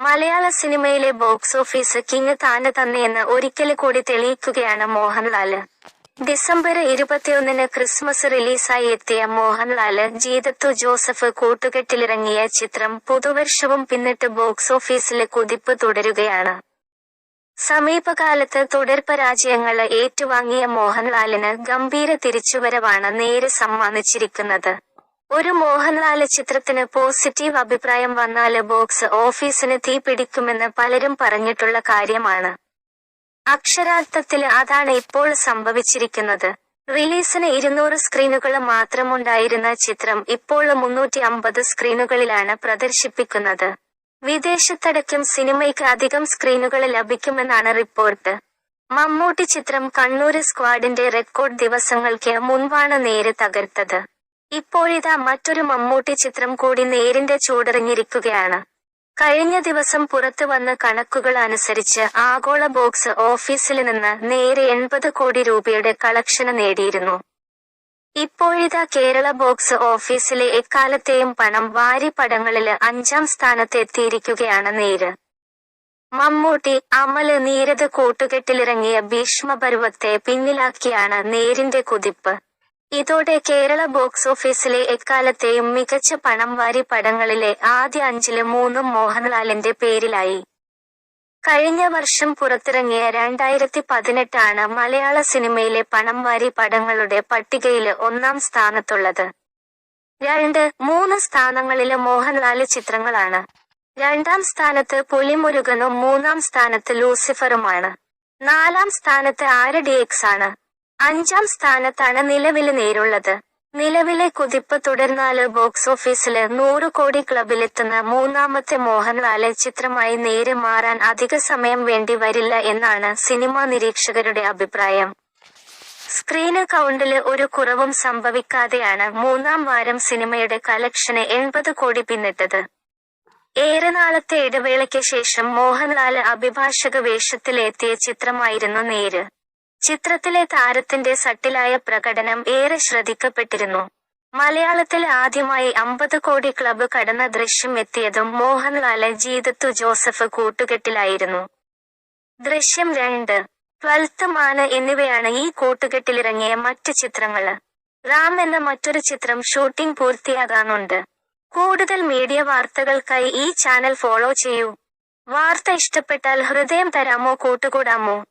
മലയാള സിനിമയിലെ box office king താന് തന്നെയെന്ന് ഒരിക്കൽ കൂടി തെളിയിക്കുകയാണ് മോഹൻലാൽ. ഡിസംബർ ഇരുപത്തിയൊന്നിന് ക്രിസ്മസ് റിലീസായി എത്തിയ മോഹൻലാൽ ജീതത്തു ജോസഫ് കൂട്ടുകെട്ടിലിറങ്ങിയ ചിത്രം പുതുവർഷവും പിന്നിട്ട് ബോക്സ് ഓഫീസിലെ കുതിപ്പ് തുടരുകയാണ്. സമീപകാലത്ത് തുടർ പരാജയങ്ങൾ ഏറ്റുവാങ്ങിയ മോഹൻലാലിന് ഗംഭീര തിരിച്ചുവരവാണ് നേരെ സമ്മാനിച്ചിരിക്കുന്നത്. ഒരു മോഹൻലാൽ ചിത്രത്തിന് പോസിറ്റീവ് അഭിപ്രായം വന്നാൽ ബോക്സ് ഓഫീസിന് തീ പിടിക്കുമെന്ന് പലരും പറഞ്ഞിട്ടുള്ള കാര്യമാണ്. അക്ഷരാർത്ഥത്തിൽ അതാണ് ഇപ്പോൾ സംഭവിച്ചിരിക്കുന്നത്. റിലീസിന് ഇരുന്നൂറ് സ്ക്രീനുകൾ മാത്രമുണ്ടായിരുന്ന ചിത്രം ഇപ്പോൾ മുന്നൂറ്റി അമ്പത് സ്ക്രീനുകളിലാണ് പ്രദർശിപ്പിക്കുന്നത്. വിദേശത്തടക്കം സിനിമയ്ക്ക് അധികം സ്ക്രീനുകൾ ലഭിക്കുമെന്നാണ് റിപ്പോർട്ട്. മമ്മൂട്ടി ചിത്രം കണ്ണൂര് സ്ക്വാഡിന്റെ റെക്കോർഡ് ദിവസങ്ങൾക്ക് മുൻപാണ് നേരെ തകർത്തത്. ഇപ്പോഴിതാ മറ്റൊരു മമ്മൂട്ടി ചിത്രം കൂടി നേരിന്റെ ചൂടിറങ്ങിയിരിക്കുകയാണ്. കഴിഞ്ഞ ദിവസം പുറത്തു വന്ന കണക്കുകൾ അനുസരിച്ച് ആഗോള ബോക്സ് ഓഫീസിൽ നിന്ന് നേരെ എൺപത് കോടി രൂപയുടെ കളക്ഷന് നേടിയിരുന്നു. ഇപ്പോഴിതാ കേരള ബോക്സ് ഓഫീസിലെ എക്കാലത്തെയും പണം വാരി പടങ്ങളിൽ അഞ്ചാം സ്ഥാനത്ത് എത്തിയിരിക്കുകയാണ് നേര്. മമ്മൂട്ടി അമൽ നീരത് കൂട്ടുകെട്ടിലിറങ്ങിയ ഭീഷ്മപർവത്തെ പിന്നിലാക്കിയാണ് നേരിന്റെ കുതിപ്പ്. ഇതോടെ കേരള ബോക്സ് ഓഫീസിലെ എക്കാലത്തെയും മികച്ച പണം വാരി പടങ്ങളിലെ ആദ്യ അഞ്ചിൽ മൂന്നും മോഹൻലാലിന്റെ പേരിലായി. കഴിഞ്ഞ വർഷം പുറത്തിറങ്ങിയ രണ്ടായിരത്തി പതിനെട്ടാണ് മലയാള സിനിമയിലെ പണം വാരി പടങ്ങളുടെ പട്ടികയിൽ ഒന്നാം സ്ഥാനത്തുള്ളത്. രണ്ട് മൂന്ന് സ്ഥാനങ്ങളിൽ മോഹൻലാൽ ചിത്രങ്ങളാണ്. രണ്ടാം സ്ഥാനത്ത് പുലിമുരുകനും മൂന്നാം സ്ഥാനത്ത് ലൂസിഫറുമാണ്. നാലാം സ്ഥാനത്ത് ആര് ഡിഎക്സ് ആണ്. അഞ്ചാം സ്ഥാനത്താണ് നിലവിൽ നേരുള്ളത്. നിലവിലെ കുതിപ്പ് തുടർന്നാൽ ബോക്സ് ഓഫീസിൽ നൂറ് കോടി ക്ലബിലെത്തുന്ന മൂന്നാമത്തെ മോഹൻലാൽ ചിത്രമായി നേര് മാറാൻ അധിക സമയം വേണ്ടി വരില്ല എന്നാണ് സിനിമാ നിരീക്ഷകരുടെ അഭിപ്രായം. സ്ക്രീന് കൗണ്ടിൽ ഒരു കുറവും സംഭവിക്കാതെയാണ് മൂന്നാം വാരം സിനിമയുടെ കലക്ഷന് എൺപത് കോടി പിന്നിട്ടത്. ഏറെ നാളത്തെ ഇടവേളയ്ക്ക് ശേഷം മോഹൻലാൽ അഭിഭാഷക വേഷത്തിലെത്തിയ ചിത്രമായിരുന്നു നേര്. ചിത്രത്തിലെ താരത്തിന്റെ സട്ടിലായ പ്രകടനം ഏറെ ശ്രദ്ധിക്കപ്പെട്ടിരുന്നു. മലയാളത്തിൽ ആദ്യമായി അമ്പത് കോടി ക്ലബ്ബ് കടന്ന ദൃശ്യം എത്തിയതും മോഹൻലാൽ ജീതത്തു ജോസഫ് കൂട്ടുകെട്ടിലായിരുന്നു. ദൃശ്യം രണ്ട് ട്വൽത്ത് മാന് എന്നിവയാണ് ഈ കൂട്ടുകെട്ടിലിറങ്ങിയ മറ്റ് ചിത്രങ്ങൾ. റാം എന്ന മറ്റൊരു ചിത്രം ഷൂട്ടിംഗ് പൂർത്തിയാകാനുണ്ട്. കൂടുതൽ മീഡിയ വാർത്തകൾക്കായി ഈ ചാനൽ ഫോളോ ചെയ്യൂ. വാർത്ത ഇഷ്ടപ്പെട്ടാൽ ഹൃദയം തരാമോ കൂട്ടുകൂടാമോ?